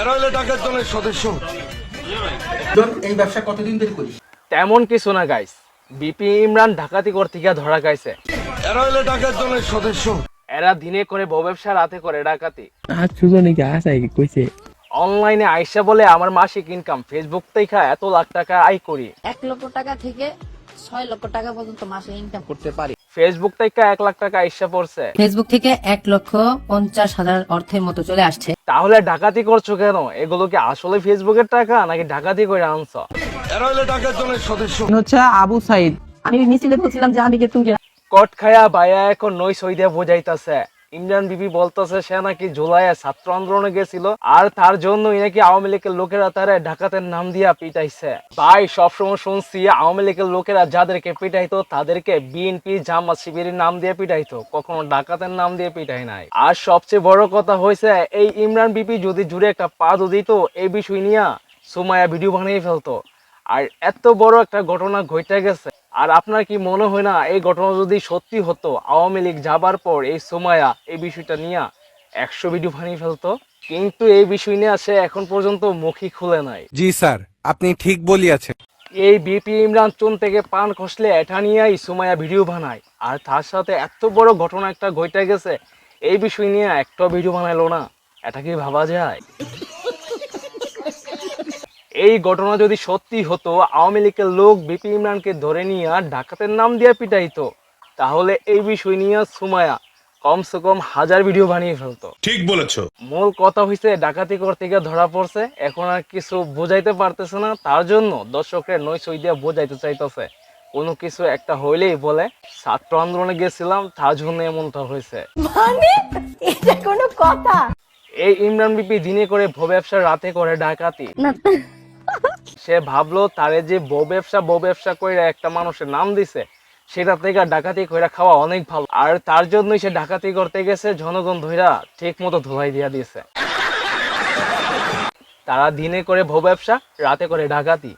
এরা হইলে ডাকাত দলের সদস্য। এই ব্যবসা কতদিন ধরে করিস? তেমন কিছু না গাইস বিপি ইমরান ডাকাতি করতে গিয়ে ধরা গাইছে। এরা হইলে ডাকাত দলের সদস্য। এরা দিনে করে বউ ব্যবসা রাতে করে ডাকাতি। আর সুজনে কি আসাই কইছে। অনলাইনে আইসা বলে আমার মাসিক ইনকাম ফেসবুক থেকে এত লাখ টাকা আয় করি। এক লক্ষ টাকা থেকে ছয় লক্ষ টাকা পর্যন্ত মাসে ইনকাম করতে পারি। ফেসবুক থেকে এক লাখ টাকা আইসা পড়ছে। ফেসবুক থেকে এক লক্ষ পঞ্চাশ হাজার অর্থের মতো চলে আসছে। তাহলে ডাকাতি করছ কেন? এগুলো কি আসলে ফেসবুকের টাকা নাকি ডাকাতি করে আনছো? এরা হইলে ডাকাত দলের সদস্য। হচ্ছে আবু সাইদ। আমি মিছিলে বলছিলাম যে আমি তুমি কট খায়া বায়া এখন নই সই বোঝাইতেছে বোঝাইতাছে। ইমরান বিবি বলতেছে, সে নাকি জুলাইয়ে ছাত্র আন্দোলনে গেছিল আর তার জন্যই নাকি আওয়ামী লীগের লোকেরা তারা ডাকাতের নাম দিয়া পিটাইছে। ভাই, সবসময় শুনছি আওয়ামী লীগের লোকেরা যাদেরকে পিটাইতো, তাদেরকে বিএনপি জামাত শিবিরের নাম দিয়ে পিটাইতো, কখনো ডাকাতের নাম দিয়ে পিটাই নাই। আর সবচেয়ে বড় কথা হয়েছে, এই ইমরান বিপি যদি জুড়ে একটা পা দিত এই বিষয় নিয়ে সুমায়া ভিডিও বানিয়ে ফেলতো। আর এত বড় একটা ঘটনা ঘটে গেছে। আর আপনার কি মনে হয় না এই ঘটনা যদি সত্যি হতো আওয়ামী লীগ যাবার পর এই সোমায়া এই বিষয়টা নিয়ে একশো ভিডিও বানিয়ে ফেলতো? কিন্তু এই বিষয় নিয়ে সে এখন পর্যন্ত মুখই খুলে নাই। জি স্যার আপনি ঠিক বলিয়াছেন। এই বিপি ইমরান চুন থেকে পান খসলে এটা নিয়েই সুমায়া ভিডিও বানায়। আর তার সাথে এত বড় ঘটনা একটা ঘটে গেছে এই বিষয় নিয়ে একটা ভিডিও বানাইলো না। এটা কি ভাবা যায়? এই ঘটনা যদি সত্যি হতো আওয়ামী লীগের লোক বিপি ইমরানকে ধরে নিয়ে ডাকাতের নাম দিয়ে পিটাইতো তাহলে এই বিষয় নিয়ে সুমায়া কমসে কম হাজার ভিডিও বানিয়ে ফেলতো। ঠিক বলেছ। মূল কথা হইছে ডাকাতি করতে গিয়ে ধরা পড়ছে এখন আর কিছু বোঝাইতে পারতেছে না তার জন্য দর্শকের নই সই দিয়ে বোঝাইতে চাইতেছে। কোনো কিছু একটা হইলেই বলে ছাত্র আন্দোলনে গেছিলাম তার জন্য এমনটা হয়েছে মানে? এটা কোনো কথা? এই ইমরান বিপি দিনে করে ভো ব্যবসা রাতে করে ডাকাতি। না। সে ভাবলো তারে যে বউ ব্যবসা বউ ব্যবসা করে একটা মানুষের নাম দিছে, সেটা থেকে ডাকাতি করে খাওয়া অনেক ভালো। আর তার জন্যই সে ডাকাতি করতে গেছে, জনগণ ধইরা ঠিক মতো ধোলাই দিয়া দিয়েছে। তারা দিনে করে ভো ব্যবসা, রাতে করে ডাকাতি।